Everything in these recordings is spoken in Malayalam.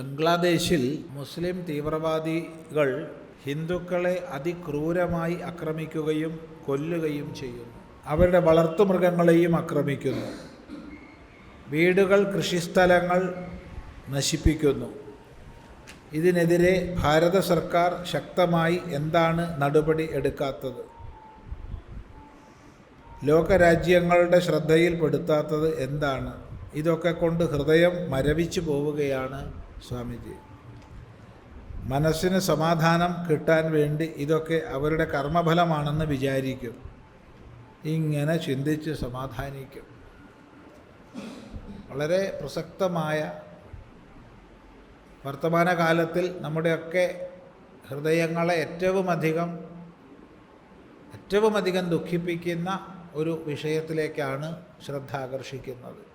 ബംഗ്ലാദേശിൽ മുസ്ലിം തീവ്രവാദികൾ ഹിന്ദുക്കളെ അതിക്രൂരമായി ആക്രമിക്കുകയും കൊല്ലുകയും ചെയ്യുന്നു. അവരുടെ വളർത്തുമൃഗങ്ങളെയും ആക്രമിക്കുന്നു. വീടുകൾ കൃഷിസ്ഥലങ്ങൾ നശിപ്പിക്കുന്നു. ഇതിനെതിരെ ഭാരത സർക്കാർ ശക്തമായി എന്താണ് നടപടി എടുക്കാത്തത്? ലോകരാജ്യങ്ങളുടെ ശ്രദ്ധയിൽപ്പെടുത്താത്തത് എന്താണ്? ഇതൊക്കെ കൊണ്ട് ഹൃദയം മരവിച്ചു പോവുകയാണ് സ്വാമിജി. മനസ്സിന് സമാധാനം കിട്ടാൻ വേണ്ടി ഇതൊക്കെ അവരുടെ കർമ്മഫലമാണെന്ന് വിചാരിക്കും. ഇങ്ങനെ ചിന്തിച്ച് സമാധാനിക്കും. വളരെ പ്രസക്തമായ വർത്തമാനകാലത്തിൽ നമ്മുടെയൊക്കെ ഹൃദയങ്ങളെ ഏറ്റവും അധികം ഏറ്റവും അധികം ദുഃഖിപ്പിക്കുന്ന ഒരു വിഷയത്തിലേക്കാണ് ശ്രദ്ധ ആകർഷിക്കുന്നത്.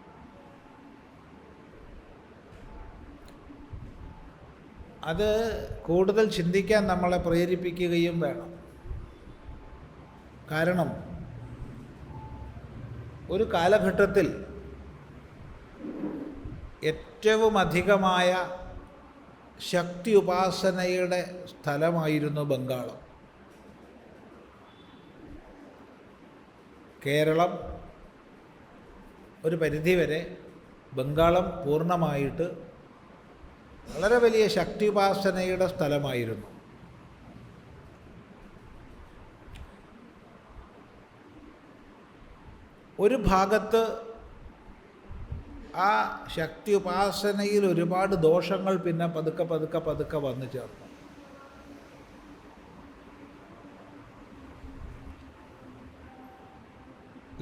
അത് കൂടുതൽ ചിന്തിക്കാൻ നമ്മളെ പ്രേരിപ്പിക്കുകയും വേണം. കാരണം ഒരു കാലഘട്ടത്തിൽ ഏറ്റവും അധികമായ ശക്തി ഉപാസനയുടെ സ്ഥലമായിരുന്നു ബംഗാളം. കേരളം ഒരു പരിധിവരെ ബംഗാളം പൂർണമായിട്ട് വളരെ വലിയ ശക്തി ഉപാസനയുടെ സ്ഥലമായിരുന്നു. ഒരു ഭാഗത്ത് ആ ശക്തി ഉപാസനയിൽ ഒരുപാട് ദോഷങ്ങൾ പിന്നെ പതുക്കെ പതുക്കെ പതുക്കെ വന്നു ചേർന്നു.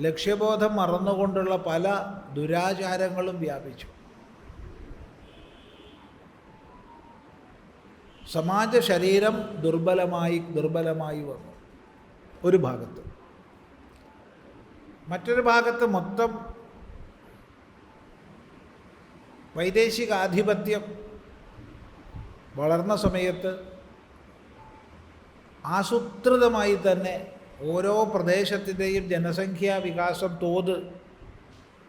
ലക്ഷ്യബോധം മറന്നുകൊണ്ടുള്ള പല ദുരാചാരങ്ങളും വ്യാപിച്ചു. സമാജ ശരീരം ദുർബലമായി ദുർബലമായി വന്നു. ഒരു ഭാഗത്ത്. മറ്റൊരു ഭാഗത്ത് മൊത്തം വൈദേശികാധിപത്യം വളർന്ന സമയത്ത് ആസൂത്രിതമായി തന്നെ ഓരോ പ്രദേശത്തിന്റെയും ജനസംഖ്യാ വികാസം തോത്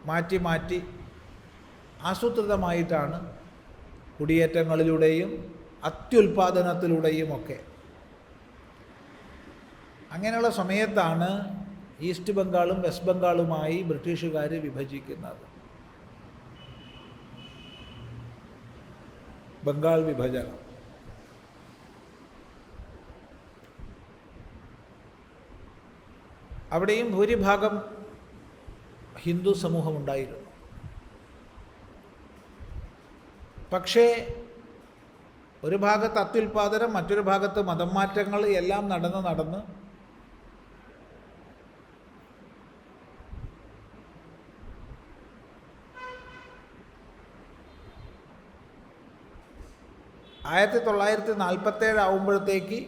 മാറ്റി മാറ്റി ആസൂത്രിതമായിട്ടാണ് കുടിയേറ്റങ്ങളിലൂടെയും അത്യുൽപാദനത്തിലൂടെയും ഒക്കെ അങ്ങനെയുള്ള സമയത്താണ് ഈസ്റ്റ് ബംഗാളും വെസ്റ്റ് ബംഗാളുമായി ബ്രിട്ടീഷുകാർ വിഭജിക്കുന്നത്. ബംഗാൾ വിഭജനം. അവിടെയും ഭൂരിഭാഗം ഹിന്ദു സമൂഹമുണ്ടായിരുന്നു. പക്ഷേ ഒരു ഭാഗത്ത് അത്യുൽപാദനം മറ്റൊരു ഭാഗത്ത് മതം മാറ്റങ്ങൾ എല്ലാം നടന്ന് നടന്ന് ആയിരത്തി തൊള്ളായിരത്തി നാൽപ്പത്തേഴ് ആവുമ്പോഴത്തേക്ക്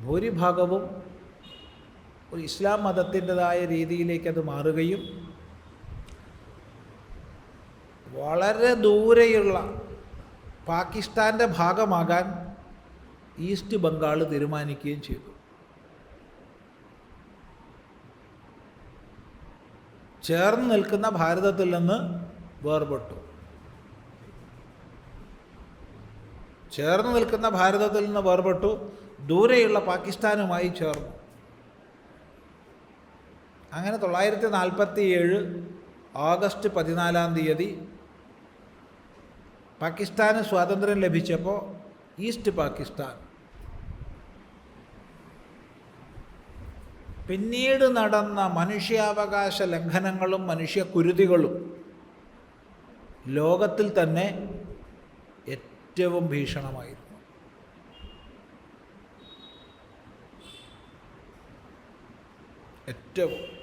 ഭൂരിഭാഗവും ഒരു ഇസ്ലാം മതത്തിന്റെതായ രീതിയിലേക്ക് അത് മാറുകയും വളരെ ദൂരെയുള്ള പാകിസ്ഥാന്റെ ഭാഗമാകാൻ ഈസ്റ്റ് ബംഗാൾ തീരുമാനിക്കുകയും ചെയ്തു. ചേർന്ന് നിൽക്കുന്ന ഭാരതത്തിൽ നിന്ന് വേർപെട്ടു. ചേർന്ന് നിൽക്കുന്ന ഭാരതത്തിൽ നിന്ന് വേർപെട്ടു. ദൂരെയുള്ള പാകിസ്ഥാനുമായി ചേർന്നു. അങ്ങനെ തൊള്ളായിരത്തി നാൽപ്പത്തി ഏഴ് ഓഗസ്റ്റ് പതിനാലാം തീയതി പാകിസ്ഥാന് സ്വാതന്ത്ര്യം ലഭിച്ചപ്പോൾ ഈസ്റ്റ് പാകിസ്ഥാൻ. പിന്നീട് നടന്ന മനുഷ്യാവകാശ ലംഘനങ്ങളും മനുഷ്യക്കുരുതികളും ലോകത്തിൽ തന്നെ ഏറ്റവും ഭീഷണമായിരുന്നു. ഏറ്റവും.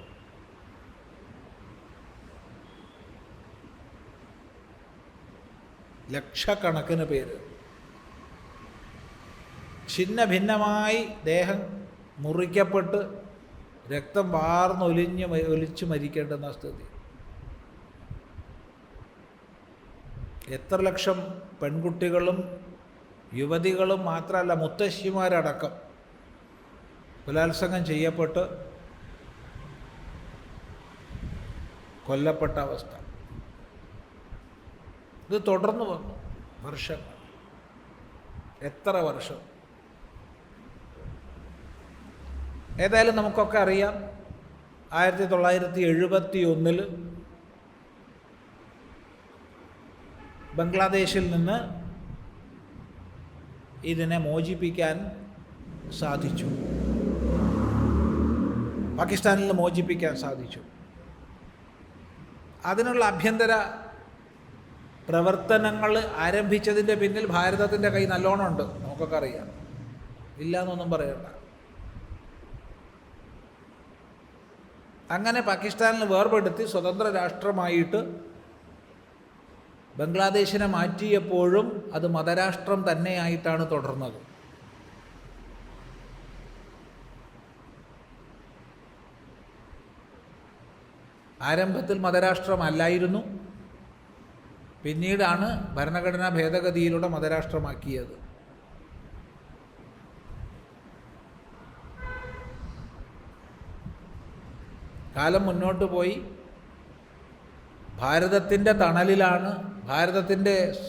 ലക്ഷക്കണക്കിന് പേര്. ഛിന്ന ഭിന്നമായി ദേഹം മുറിക്കപ്പെട്ട് രക്തം വാർന്നൊലിഞ്ഞ് ഒലിച്ചു മരിക്കേണ്ടുന്ന സ്ഥിതി. എത്ര ലക്ഷം പെൺകുട്ടികളും യുവതികളും മാത്രമല്ല മുത്തശ്ശിമാരടക്കം ബലാത്സംഗം ചെയ്യപ്പെട്ട് കൊല്ലപ്പെട്ട അവസ്ഥ. ഇത് തുടർന്നു വന്നു. വർഷങ്ങൾ എത്ര വർഷം? ഏതായാലും നമുക്കൊക്കെ അറിയാം. ആയിരത്തി തൊള്ളായിരത്തി എഴുപത്തി ഒന്നിൽ ബംഗ്ലാദേശിൽ നിന്ന് ഇതിനെ മോചിപ്പിക്കാൻ സാധിച്ചു. പാകിസ്ഥാനിൽ മോചിപ്പിക്കാൻ സാധിച്ചു. അതിനുള്ള ആഭ്യന്തര പ്രവർത്തനങ്ങൾ ആരംഭിച്ചതിന്റെ പിന്നിൽ ഭാരതത്തിന്റെ കൈ നല്ലോണം ഉണ്ട്. നമുക്കൊക്കെ അറിയാം. ഇല്ല എന്നൊന്നും പറയണ്ട. അങ്ങനെ പാകിസ്ഥാനിൽ വേർപെടുത്തി സ്വതന്ത്ര രാഷ്ട്രമായിട്ട് ബംഗ്ലാദേശിനെ മാറ്റിയപ്പോഴും അത് മതരാഷ്ട്രം തന്നെയായിട്ടാണ് തുടർന്നത്. ആരംഭത്തിൽ മതരാഷ്ട്രമല്ലായിരുന്നു. പിന്നീടാണ് ഭരണഘടനാ ഭേദഗതിയിലൂടെ മതരാഷ്ട്രമാക്കിയത്. കാലം മുന്നോട്ട് പോയി. ഭാരതത്തിന്റെ തണലിലാണ് ഭാരതത്തിന്റെ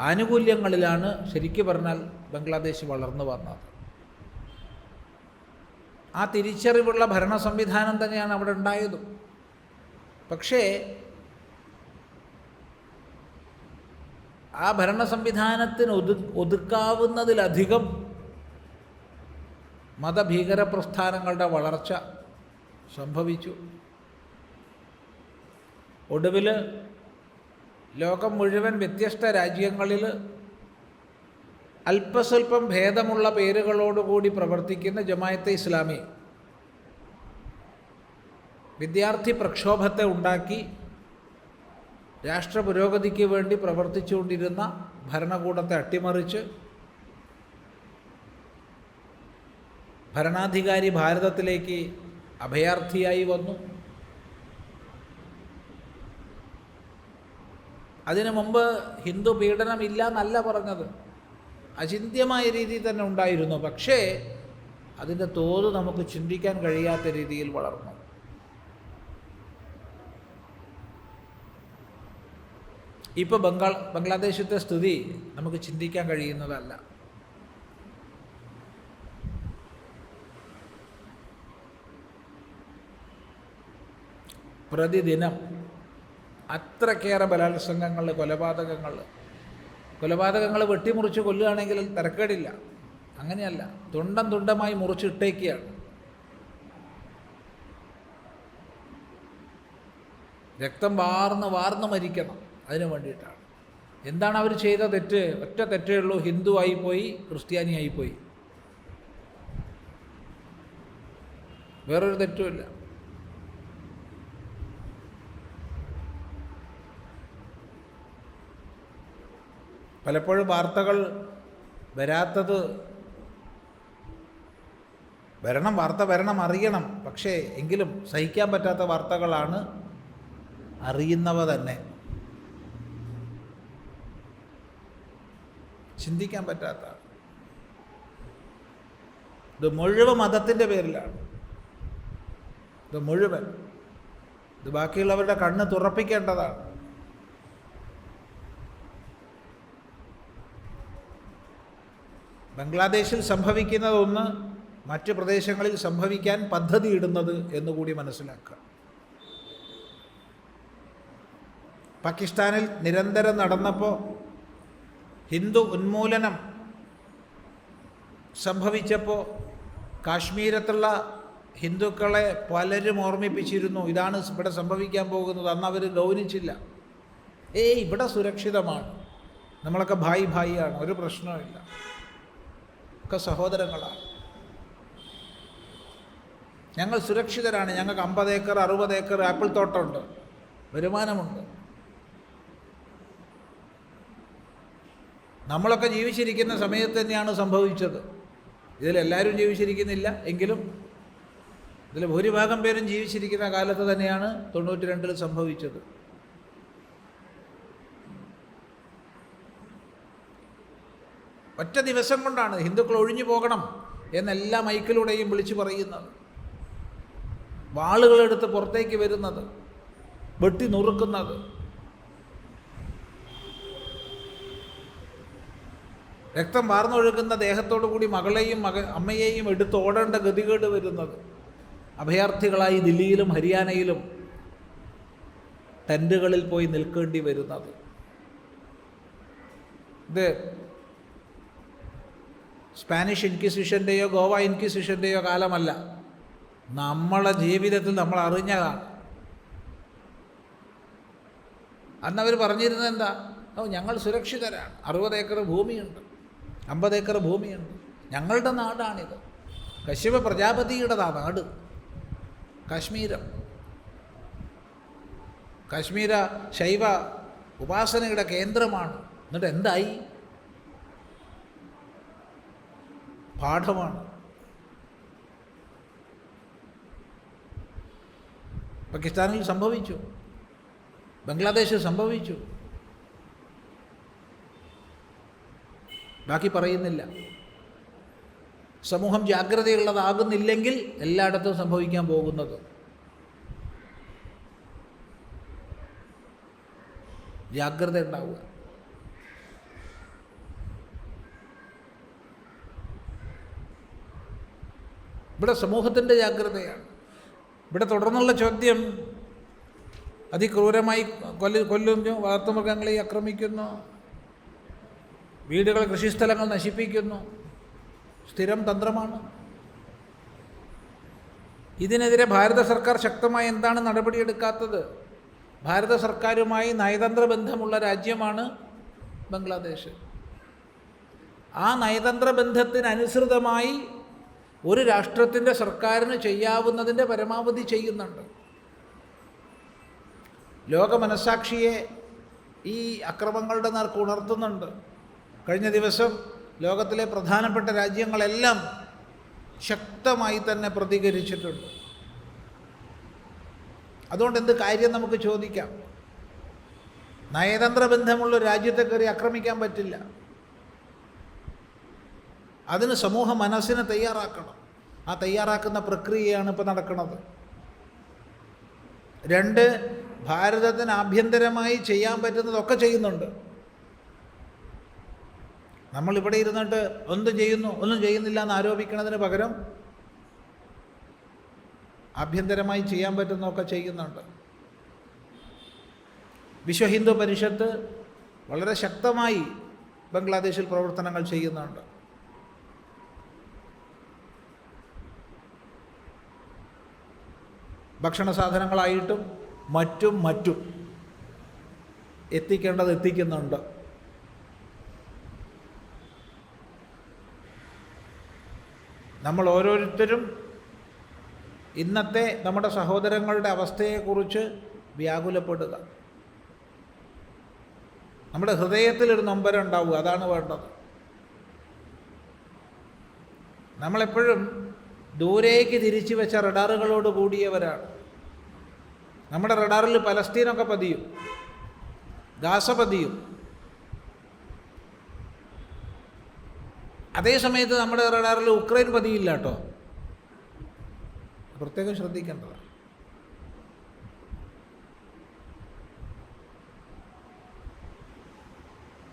ആനുകൂല്യങ്ങളിലാണ് ശരിക്കു പറഞ്ഞാൽ ബംഗ്ലാദേശ് വളർന്നു വന്നത്. ആ തിരിച്ചറിവുള്ള ഭരണ സംവിധാനം തന്നെയാണ് അവിടെ ഉണ്ടായതും. പക്ഷേ ആ ഭരണ സംവിധാനത്തിന് ഒതു ഒതുക്കാവുന്നതിലധികം മതഭീകര പ്രസ്ഥാനങ്ങളുടെ വളർച്ച സംഭവിച്ചു. ഒടുവിൽ ലോകം മുഴുവൻ വ്യത്യസ്ത രാജ്യങ്ങളിൽ അല്പസ്വല്പം ഭേദമുള്ള പേരുകളോടുകൂടി പ്രവർത്തിക്കുന്ന ജമായത്തെ ഇസ്ലാമി വിദ്യാർത്ഥി പ്രക്ഷോഭത്തെ ഉണ്ടാക്കി രാഷ്ട്ര പുരോഗതിക്ക് വേണ്ടി പ്രവർത്തിച്ചുകൊണ്ടിരുന്ന ഭരണകൂടത്തെ അട്ടിമറിച്ച് ഭരണാധികാരി ഭാരതത്തിലേക്ക് അഭയാർത്ഥിയായി വന്നു. അതിനു മുമ്പ് ഹിന്ദു പീഡനമില്ല എന്നല്ല പറഞ്ഞത്. അചിന്ത്യമായ രീതിയിൽ തന്നെ ഉണ്ടായിരുന്നു. പക്ഷേ അതിന്റെ തോത് നമുക്ക് ചിന്തിക്കാൻ കഴിയാത്ത രീതിയിൽ വളർന്നു. ഇപ്പോൾ ബംഗാൾ ബംഗ്ലാദേശത്തെ സ്ഥിതി നമുക്ക് ചിന്തിക്കാൻ കഴിയുന്നതല്ല. പ്രതിദിനം അത്രക്കേറെ ബലാത്സംഗങ്ങൾ കൊലപാതകങ്ങൾ കൊലപാതകങ്ങൾ വെട്ടിമുറിച്ച് കൊല്ലുകയാണെങ്കിൽ തിരക്കേടില്ല. അങ്ങനെയല്ല. തുണ്ടം തുണ്ടമായി മുറിച്ചിട്ടേക്കുകയാണ്. രക്തം വാർന്ന് വാർന്ന് മരിക്കണം. അതിനു വേണ്ടിയിട്ടാണ്. എന്താണ് അവർ ചെയ്ത തെറ്റ്? ഒറ്റ തെറ്റേ ഉള്ളൂ. ഹിന്ദു ആയിപ്പോയി ക്രിസ്ത്യാനി ആയിപ്പോയി. വേറൊരു തെറ്റുമില്ല പലപ്പോഴും വാർത്തകൾ വരാത്തത് വരണം വാർത്ത വരണം അറിയണം. പക്ഷേ എങ്കിലും സഹിക്കാൻ പറ്റാത്ത വാർത്തകളാണ് അറിയുന്നവ തന്നെ. ചിന്തിക്കാൻ പറ്റാത്ത ഇത് മുഴുവൻ മതത്തിന്റെ പേരിലാണ്. ഇത് മുഴുവൻ. ഇത് ബാക്കിയുള്ളവരുടെ കണ്ണ് തുറപ്പിക്കേണ്ടതാണ്. ബംഗ്ലാദേശിൽ സംഭവിക്കുന്നതൊന്ന് മറ്റ് പ്രദേശങ്ങളിൽ സംഭവിക്കാൻ പദ്ധതി പദ്ധതിയിടുന്നത് എന്നുകൂടി മനസ്സിലാക്കുക. പാകിസ്ഥാനിൽ നിരന്തരം നടന്നപ്പോൾ ഹിന്ദു ഉന്മൂലനം സംഭവിച്ചപ്പോൾ കാശ്മീരത്തുള്ള ഹിന്ദുക്കളെ പലരും ഓർമ്മിപ്പിച്ചിരുന്നു. ഇതാണ് ഇവിടെ സംഭവിക്കാൻ പോകുന്നത്. അന്ന് അവർ ഗൗനിച്ചില്ല. ഏയ് ഇവിടെ സുരക്ഷിതമാണ്. നമ്മളൊക്കെ ഭായി ഭായിയാണ്. ഒരു പ്രശ്നവുമില്ല. ഒക്കെ സഹോദരങ്ങളാണ്. ഞങ്ങൾ സുരക്ഷിതരാണ്. ഞങ്ങൾക്ക് അമ്പത് ഏക്കർ അറുപത് ഏക്കർ ആപ്പിൾ തോട്ടമുണ്ട്. വരുമാനമുണ്ട്. നമ്മളൊക്കെ ജീവിച്ചിരിക്കുന്ന സമയത്ത് തന്നെയാണ് സംഭവിച്ചത്. ഇതിലെല്ലാവരും ജീവിച്ചിരിക്കുന്നില്ല എങ്കിലും ഇതിൽ ഭൂരിഭാഗം പേരും ജീവിച്ചിരിക്കുന്ന കാലത്ത് തന്നെയാണ് തൊണ്ണൂറ്റി രണ്ടിൽ സംഭവിച്ചത്. ഒറ്റ ദിവസം കൊണ്ടാണ് ഹിന്ദുക്കൾ ഒഴിഞ്ഞു പോകണം എന്നെല്ലാ മൈക്കിലൂടെയും വിളിച്ചു പറയുന്നത്. വാളുകളെടുത്ത് പുറത്തേക്ക് വരുന്നത് വെട്ടി നുറുക്കുന്നത്. രക്തം വാർന്നൊഴുകുന്ന ദേഹത്തോടു കൂടി മകളെയും മക അമ്മയെയും എടുത്ത് ഓടേണ്ട ഗതികേട് വരുന്നത്. അഭയാർത്ഥികളായി ദില്ലിയിലും ഹരിയാനയിലും ടെന്റുകളിൽ പോയി നിൽക്കേണ്ടി വരുന്നത്. ഇത് സ്പാനിഷ് ഇൻക്വിസിഷന്റെയോ ഗോവ ഇൻക്വിസിഷന്റെയോ കാലമല്ല. നമ്മളെ ജീവിതത്തിൽ നമ്മൾ അറിഞ്ഞതാണ്. അന്ന് അവർ പറഞ്ഞിരുന്നത് എന്താ? ഓ ഞങ്ങൾ സുരക്ഷിതരാണ്. അറുപത് ഏക്കർ ഭൂമിയുണ്ട്. അമ്പത് ഏക്കർ ഭൂമിയാണ് ഞങ്ങളുടെ നാടാണിത്. കശ്യപ പ്രജാപതിയുടേതാ നാട്. കാശ്മീരം. കാശ്മീര ശൈവ ഉപാസനയുടെ കേന്ദ്രമാണ്. എന്നിട്ട് എന്തായി? പാഠമാണ്. പാകിസ്ഥാനിൽ സംഭവിച്ചു. ബംഗ്ലാദേശിൽ സംഭവിച്ചു. ബാക്കി പറയുന്നില്ല. സമൂഹം ജാഗ്രതയുള്ളതാകുന്നില്ലെങ്കിൽ എല്ലായിടത്തും സംഭവിക്കാൻ പോകുന്നത്. ജാഗ്രത ഉണ്ടാവുക. ഇവിടെ സമൂഹത്തിന്റെ ജാഗ്രതയാണ്. ഇവിടെ തുടർന്നുള്ള ചോദ്യം അതിക്രൂരമായി കൊല്ല കൊല്ലുന്നു വളർത്തുമൃഗങ്ങളെ ആക്രമിക്കുന്നു. വീടുകൾ കൃഷിസ്ഥലങ്ങൾ നശിപ്പിക്കുന്നു. സ്ഥിരം തന്ത്രമാണ്. ഇതിനെതിരെ ഭാരത സർക്കാർ ശക്തമായി എന്താണ് നടപടിയെടുക്കാത്തത്? ഭാരത സർക്കാരുമായി നയതന്ത്ര ബന്ധമുള്ള രാജ്യമാണ് ബംഗ്ലാദേശ്. ആ നയതന്ത്ര ബന്ധത്തിനനുസൃതമായി ഒരു രാഷ്ട്രത്തിന്റെ സർക്കാരിന് ചെയ്യാവുന്നതിന്റെ പരമാവധി ചെയ്യുന്നുണ്ട്. ലോക മനസാക്ഷിയെ ഈ അക്രമങ്ങളുടെ നേർക്ക് ഉണർത്തുന്നുണ്ട്. കഴിഞ്ഞ ദിവസം ലോകത്തിലെ പ്രധാനപ്പെട്ട രാജ്യങ്ങളെല്ലാം ശക്തമായി തന്നെ പ്രതികരിച്ചിട്ടുണ്ട്. അതുകൊണ്ട് എന്ത് കാര്യം നമുക്ക് ചോദിക്കാം? നയതന്ത്ര ബന്ധമുള്ള രാജ്യത്തെ കയറി ആക്രമിക്കാൻ പറ്റില്ല. അതിന് സമൂഹ മനസ്സിനെ തയ്യാറാക്കണം. ആ തയ്യാറാക്കുന്ന പ്രക്രിയയാണ് ഇപ്പോൾ നടക്കുന്നത്. രണ്ട് ഭാരതത്തിന് ആഭ്യന്തരമായി ചെയ്യാൻ പറ്റുന്നതൊക്കെ ചെയ്യുന്നുണ്ട്. നമ്മളിവിടെ ഇരുന്നിട്ട് ഒന്നും ചെയ്യുന്നു? ഒന്നും ചെയ്യുന്നില്ല എന്ന് ആരോപിക്കുന്നതിന് പകരം ആഭ്യന്തരമായി ചെയ്യാൻ പറ്റുന്നതൊക്കെ ചെയ്യുന്നുണ്ട്. വിശ്വ ഹിന്ദു പരിഷത്ത് വളരെ ശക്തമായി ബംഗ്ലാദേശിൽ പ്രവർത്തനങ്ങൾ ചെയ്യുന്നുണ്ട്. ഭക്ഷണ സാധനങ്ങളായിട്ടും മറ്റും മറ്റും എത്തിക്കേണ്ടത് എത്തിക്കുന്നുണ്ട്. നമ്മൾ ഓരോരുത്തരും ഇന്നത്തെ നമ്മുടെ സഹോദരങ്ങളുടെ അവസ്ഥയെക്കുറിച്ച് വ്യാകുലപ്പെടുക. നമ്മുടെ ഹൃദയത്തിലൊരു നൊമ്പരം ഉണ്ടാവുക അതാണ് വേണ്ടത്. നമ്മളെപ്പോഴും ദൂരേക്ക് തിരിച്ചു വെച്ച റഡാറുകളോട് കൂടിയവരാണ്. നമ്മുടെ റഡാറിൽ പലസ്തീനൊക്കെ പതിയും ഗാസ പതിയും. അതേ സമയത്ത് നമ്മുടെ റഡാറിൽ ഉക്രൈൻ പതിയില്ല കേട്ടോ. പ്രത്യേകം ശ്രദ്ധിക്കേണ്ടതാണ്.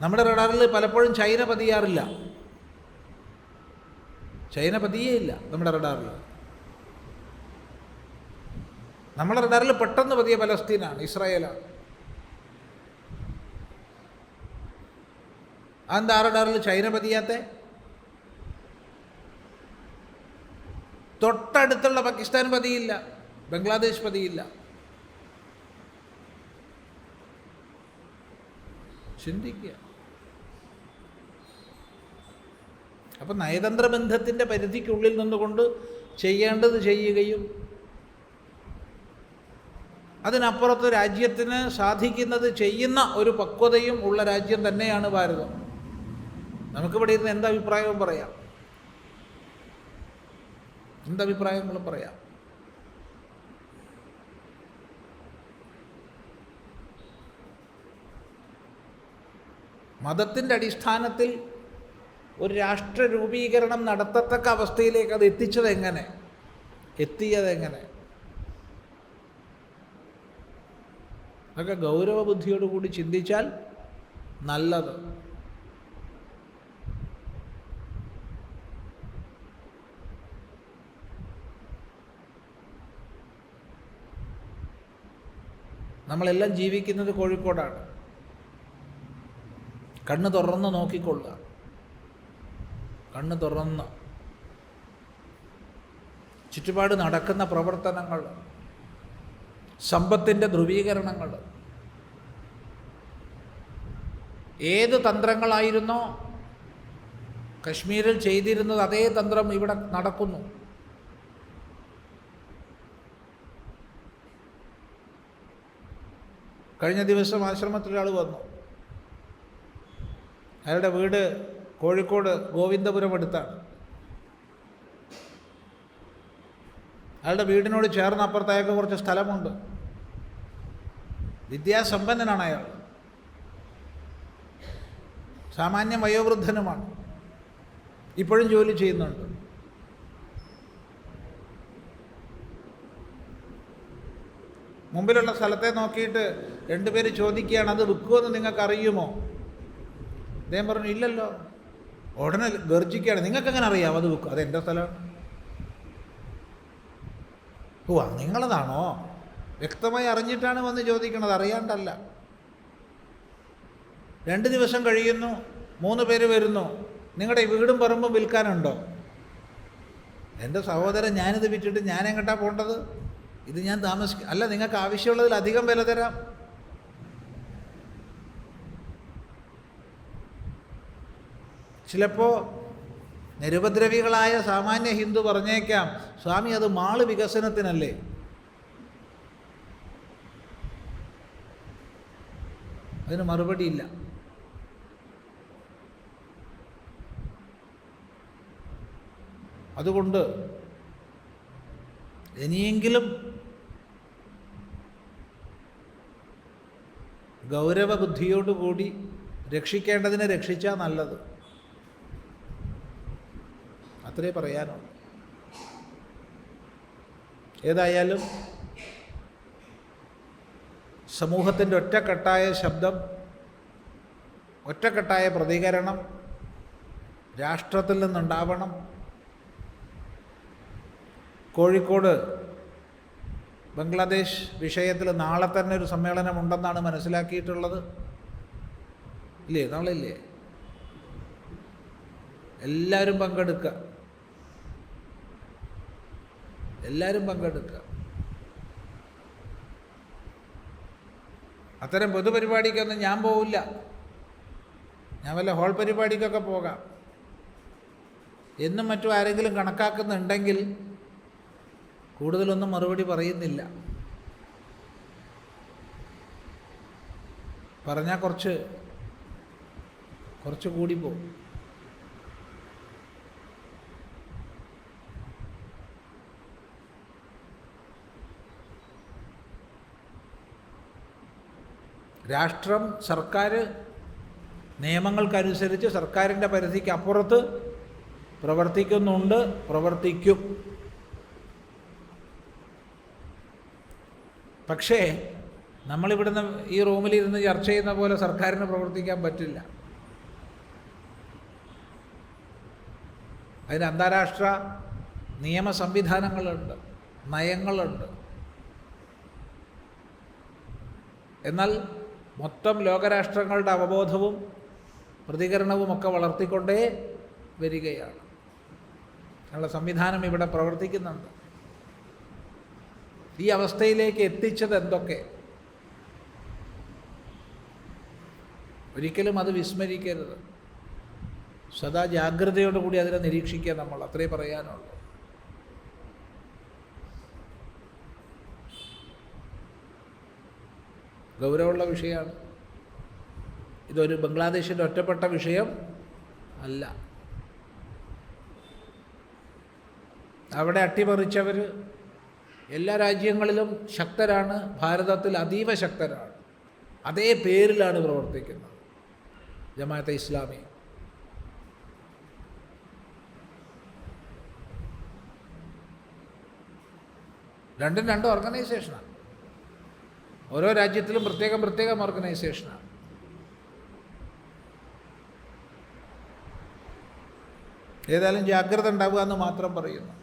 നമ്മുടെ റഡാറിൽ പലപ്പോഴും ചൈന പതിയാറില്ല. ചൈന പതിയേ ഇല്ല നമ്മുടെ റഡാറിൽ. നമ്മുടെ റഡാറിൽ പെട്ടെന്ന് പതിയ പലസ്തീനാണ് ഇസ്രായേലാണ്. അതെന്താ റഡാറിൽ ചൈന പതിയാത്ത? തൊട്ടടുത്തുള്ള പാകിസ്ഥാൻ പതിയില്ല ബംഗ്ലാദേശ് പതിയില്ല. ചിന്തിക്കുക. അപ്പം നയതന്ത്ര ബന്ധത്തിന്റെ പരിധിക്കുള്ളിൽ നിന്നുകൊണ്ട് ചെയ്യേണ്ടത് ചെയ്യുകയും അതിനപ്പുറത്ത് രാജ്യത്തിന് സാധിക്കുന്നത് ചെയ്യുന്ന ഒരു പക്വതയും ഉള്ള രാജ്യം തന്നെയാണ് ഭാരതം. നമുക്കിവിടെ ഇരുന്ന് എന്താ അഭിപ്രായവും പറയാം? എന്തഭിപ്രായങ്ങളും പറയാം? മതത്തിന്റെ അടിസ്ഥാനത്തിൽ ഒരു രാഷ്ട്ര രൂപീകരണം നടത്തത്തക്ക അവസ്ഥയിലേക്ക് അത് എത്തിച്ചത് എങ്ങനെ? എത്തിയത് എങ്ങനെ? അതൊക്കെ ഗൗരവബുദ്ധിയോടുകൂടി ചിന്തിച്ചാൽ നല്ലത്. നമ്മളെല്ലാം ജീവിക്കുന്നത് കോഴിക്കോടാണ്. കണ്ണ് തുറന്ന് നോക്കിക്കൊള്ളുക. കണ്ണ് തുറന്ന്. ചുറ്റുപാട് നടക്കുന്ന പ്രവർത്തനങ്ങൾ സമ്പത്തിന്റെ ധ്രുവീകരണങ്ങൾ. ഏത് തന്ത്രങ്ങളായിരുന്നോ കശ്മീരിൽ ചെയ്തിരുന്നത് അതേ തന്ത്രം ഇവിടെ നടക്കുന്നു. കഴിഞ്ഞ ദിവസം ആശ്രമത്തിലൊരാൾ വന്നു. അയാളുടെ വീട് കോഴിക്കോട് ഗോവിന്ദപുരം അടുത്താണ്. അയാളുടെ വീടിനോട് ചേർന്ന് അപ്പുറത്ത് അയാൾക്ക് കുറച്ച് സ്ഥലമുണ്ട്. വിദ്യാസമ്പന്നനാണ് അയാൾ. സാമാന്യ വയോവൃദ്ധനുമാണ്. ഇപ്പോഴും ജോലി ചെയ്യുന്നുണ്ട്. മുമ്പിലുള്ള സ്ഥലത്തെ നോക്കിയിട്ട് രണ്ടുപേര് ചോദിക്കുകയാണ് അത് വിൽക്കുമെന്ന് നിങ്ങൾക്ക് അറിയുമോ അദ്ദേഹം പറഞ്ഞു ഇല്ലല്ലോ. ഉടനെ ഗർജിക്കുകയാണ് നിങ്ങൾക്ക് എങ്ങനെ അറിയാം അത് വിൽക്കും അത് എന്റെ സ്ഥലമാണ് ഓ നിങ്ങളതാണോ? വ്യക്തമായി അറിഞ്ഞിട്ടാണ് വന്ന് ചോദിക്കുന്നത് അറിയാണ്ടല്ല. രണ്ട് ദിവസം കഴിയുന്നു മൂന്ന് പേര് വരുന്നു നിങ്ങളുടെ വീടും പറമ്പും വിൽക്കാനുണ്ടോ? എന്റെ സഹോദരൻ ഞാനിത് വിറ്റിട്ട് ഞാൻ എങ്ങോട്ടാണ് പോകേണ്ടത് ഇത് ഞാൻ താമസിക്കും അല്ല നിങ്ങൾക്ക് ആവശ്യമുള്ളതിൽ അധികം വില തരാം. ചിലപ്പോൾ നിരുപദ്രവികളായ സാമാന്യ ഹിന്ദു പറഞ്ഞേക്കാം സ്വാമി അത് മാൾ വികസനത്തിനല്ലേ? അതിന് മറുപടിയില്ല അതുകൊണ്ട് ഇനിയെങ്കിലും ഗൗരവബുദ്ധിയോടുകൂടി രക്ഷിക്കേണ്ടതിനെ രക്ഷിച്ചാൽ നല്ലത്. അത്രേ പറയാനുള്ളൂ. ഏതായാലും സമൂഹത്തിന്റെ ഒറ്റക്കെട്ടായ ശബ്ദം ഒറ്റക്കെട്ടായ പ്രതികരണം രാഷ്ട്രത്തിൽ നിന്നുണ്ടാവണം. കോഴിക്കോട് ബംഗ്ലാദേശ് വിഷയത്തിൽ നാളെ തന്നെ ഒരു സമ്മേളനം ഉണ്ടെന്നാണ് മനസ്സിലാക്കിയിട്ടുള്ളത്. ഇല്ലേ? നാളെ ഇല്ലേ? എല്ലാവരും പങ്കെടുക്കുക. എല്ലാവരും പങ്കെടുക്കുക. അത്തരം പൊതുപരിപാടിക്കൊന്നും ഞാൻ പോവില്ല. ഞാൻ വല്ല ഹോൾ പരിപാടിക്കൊക്കെ പോകാം. എന്നും മറ്റും ആരെങ്കിലും കണക്കാക്കുന്നുണ്ടെങ്കിൽ കൂടുതലൊന്നും മറുപടി പറയുന്നില്ല. പറഞ്ഞാൽ കുറച്ച് കുറച്ച് കൂടി പോകും രാഷ്ട്രം സർക്കാർ നിയമങ്ങൾക്കനുസരിച്ച് സർക്കാരിന്റെ പരിധിക്ക് അപ്പുറത്ത് പ്രവർത്തിക്കുന്നുണ്ട് പ്രവർത്തിക്കും. പക്ഷേ നമ്മളിവിടുന്ന് ഈ റൂമിലിരുന്ന് ചർച്ച ചെയ്യുന്ന പോലെ സർക്കാരിന് പ്രവർത്തിക്കാൻ പറ്റില്ല. അതിന് അന്താരാഷ്ട്ര നിയമ സംവിധാനങ്ങളുണ്ട് നയങ്ങളുണ്ട്. എന്നാൽ മൊത്തം ലോകരാഷ്ട്രങ്ങളുടെ അവബോധവും പ്രതികരണവും ഒക്കെ വളർത്തിക്കൊണ്ടേ വരികയാണ്. ഉള്ള സംവിധാനം ഇവിടെ പ്രവർത്തിക്കുന്നുണ്ട്. ഈ അവസ്ഥയിലേക്ക് എത്തിച്ചത് എന്തൊക്കെ? ഒരിക്കലും അത് വിസ്മരിക്കരുത്. സദാ ജാഗ്രതയോടുകൂടി അതിനെ നിരീക്ഷിക്കുക നമ്മൾ അത്രേ പറയാനുള്ളൂ. ഗൗരവമുള്ള വിഷയമാണ്. ഇതൊരു ബംഗ്ലാദേശിന്റെ ഒറ്റപ്പെട്ട വിഷയം അല്ല. അവിടെ അട്ടിമറിച്ചവർ എല്ലാ രാജ്യങ്ങളിലും ശക്തരാണ്. ഭാരതത്തിൽ അതീവ ശക്തരാണ്. അതേ പേരിലാണ് പ്രവർത്തിക്കുന്നത് ജമാഅത്തെ ഇസ്ലാമി. രണ്ടും രണ്ട് ഓർഗനൈസേഷനാണ് ഓരോ രാജ്യത്തിലും പ്രത്യേകം പ്രത്യേകം ഓർഗനൈസേഷനാണ്. ഏതായാലും ജാഗ്രത ഉണ്ടാവുക എന്ന് മാത്രം പറയുന്നു.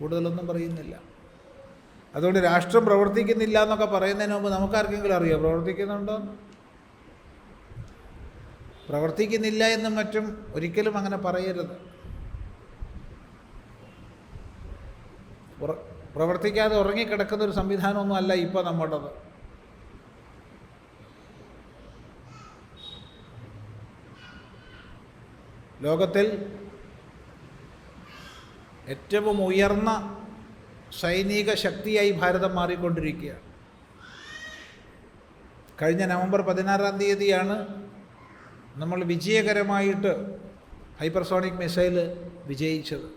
കൂടുതലൊന്നും പറയുന്നില്ല. അതുകൊണ്ട് രാഷ്ട്രം പ്രവർത്തിക്കുന്നില്ല എന്നൊക്കെ പറയുന്നതിന് മുമ്പ് നമുക്കാർക്കെങ്കിലും അറിയാം? പ്രവർത്തിക്കുന്നുണ്ടോ? പ്രവർത്തിക്കുന്നില്ല എന്നും മറ്റും ഒരിക്കലും അങ്ങനെ പറയരുത്. പ്രവർത്തിക്കാതെ ഉറങ്ങിക്കിടക്കുന്ന ഒരു സംവിധാനമൊന്നും അല്ല ഇപ്പോൾ നമ്മുടേത്. ലോകത്തിൽ ഏറ്റവും ഉയർന്ന സൈനിക ശക്തിയായി ഭാരതം മാറിക്കൊണ്ടിരിക്കുകയാണ്. കഴിഞ്ഞ നവംബർ പതിനാറാം തീയതിയാണ് നമ്മൾ വിജയകരമായിട്ട് ഹൈപ്പർസോണിക് മിസൈൽ വിജയിച്ചത്.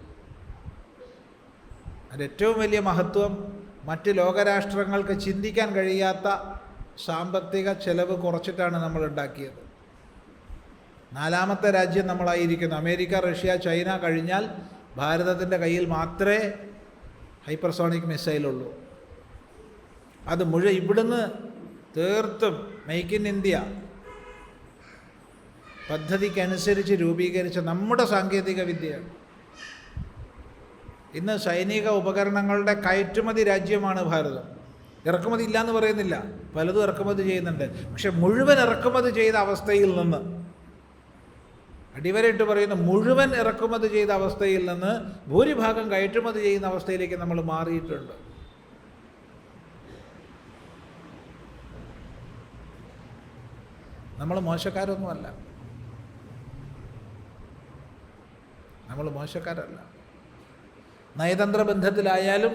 അതിന്റെ ഏറ്റവും വലിയ മഹത്വം മറ്റ് ലോകരാഷ്ട്രങ്ങൾക്ക് ചിന്തിക്കാൻ കഴിയാത്ത സാമ്പത്തിക ചെലവ് കുറച്ചിട്ടാണ് നമ്മൾ ഉണ്ടാക്കിയത്. നാലാമത്തെ രാജ്യം നമ്മളായിരിക്കുന്നു. അമേരിക്ക റഷ്യ ചൈന കഴിഞ്ഞാൽ ഭാരതത്തിന്റെ കയ്യിൽ മാത്രമേ ഹൈപ്പർസോണിക് മിസൈലുള്ളൂ. അത് മുഴുവൻ ഇവിടുന്ന് തീർത്തും മെയ്ക്ക് ഇൻ ഇന്ത്യ പദ്ധതിക്കനുസരിച്ച് രൂപീകരിച്ച നമ്മുടെ സാങ്കേതിക വിദ്യയാണ് ഇന്ന് സൈനിക ഉപകരണങ്ങളുടെ കയറ്റുമതി രാജ്യമാണ് ഭാരതം. ഇറക്കുമതി ഇല്ല എന്ന് പറയുന്നില്ല. പലതും ഇറക്കുമതി ചെയ്യുന്നുണ്ട്. പക്ഷെ മുഴുവൻ ഇറക്കുമതി ചെയ്ത അവസ്ഥയിൽ നിന്ന് അടിവരയിട്ട് പറയുന്ന മുഴുവൻ ഇറക്കുമതി ചെയ്ത അവസ്ഥയിൽ നിന്ന് ഭൂരിഭാഗം കയറ്റുമതി ചെയ്യുന്ന അവസ്ഥയിലേക്ക് നമ്മൾ മാറിയിട്ടുണ്ട്. നമ്മൾ മോശക്കാരൊന്നുമല്ല. നമ്മൾ മോശക്കാരല്ല. നയതന്ത്ര ബന്ധത്തിലായാലും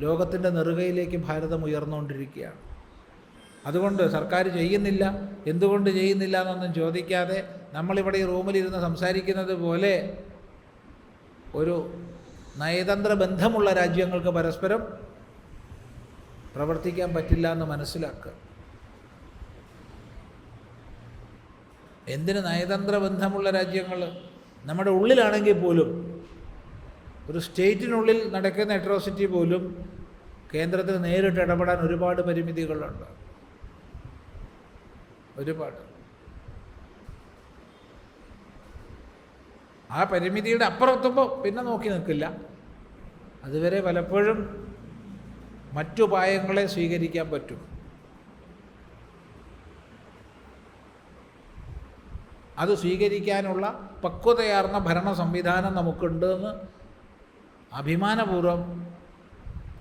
ലോകത്തിന്റെ നെറുകയിലേക്ക് ഭാരതം ഉയർന്നുകൊണ്ടിരിക്കുകയാണ്. അതുകൊണ്ട് സർക്കാർ ചെയ്യുന്നില്ല. എന്തുകൊണ്ട് ചെയ്യുന്നില്ല എന്നൊന്നും ചോദിക്കാതെ നമ്മളിവിടെ ഈ റൂമിലിരുന്ന് സംസാരിക്കുന്നത് പോലെ ഒരു നയതന്ത്ര ബന്ധമുള്ള രാജ്യങ്ങൾക്ക് പരസ്പരം പ്രവർത്തിക്കാൻ പറ്റില്ല എന്ന് മനസ്സിലാക്കുക. എന്തിന് നയതന്ത്ര ബന്ധമുള്ള രാജ്യങ്ങൾ നമ്മുടെ ഉള്ളിലാണെങ്കിൽ പോലും ഒരു സ്റ്റേറ്റിനുള്ളിൽ നടക്കുന്ന അട്രോസിറ്റി പോലും കേന്ദ്രത്തിന് നേരിട്ട് ഇടപെടാൻ ഒരുപാട് പരിമിതികളുണ്ട്. ഒരുപാട്. ആ പരിമിതിയുടെ അപ്പുറത്തുമ്പോൾ പിന്നെ നോക്കി നിൽക്കില്ല. അതുവരെ പലപ്പോഴും മറ്റുപായങ്ങളെ സ്വീകരിക്കാൻ പറ്റും. അത് സ്വീകരിക്കാനുള്ള പക്വതയാർന്ന ഭരണ സംവിധാനം നമുക്കുണ്ട് എന്ന് അഭിമാനപൂർവം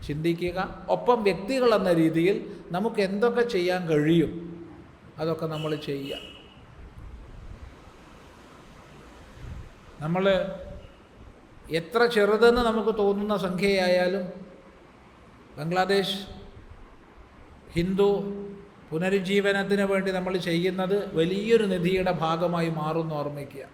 ചിന്തിക്കുക. ഒപ്പം വ്യക്തികൾ എന്ന രീതിയിൽ നമുക്ക് എന്തൊക്കെ ചെയ്യാൻ കഴിയും അതൊക്കെ നമ്മൾ ചെയ്യുക. നമ്മൾ എത്ര ചെറുതെന്ന് നമുക്ക് തോന്നുന്ന സംഖ്യയായാലും ബംഗ്ലാദേശ് ഹിന്ദു പുനരുജ്ജീവനത്തിന് വേണ്ടി നമ്മൾ ചെയ്യുന്നത് വലിയൊരു നിധിയുടെ ഭാഗമായി മാറുമെന്ന് ഓർമ്മിക്കുക.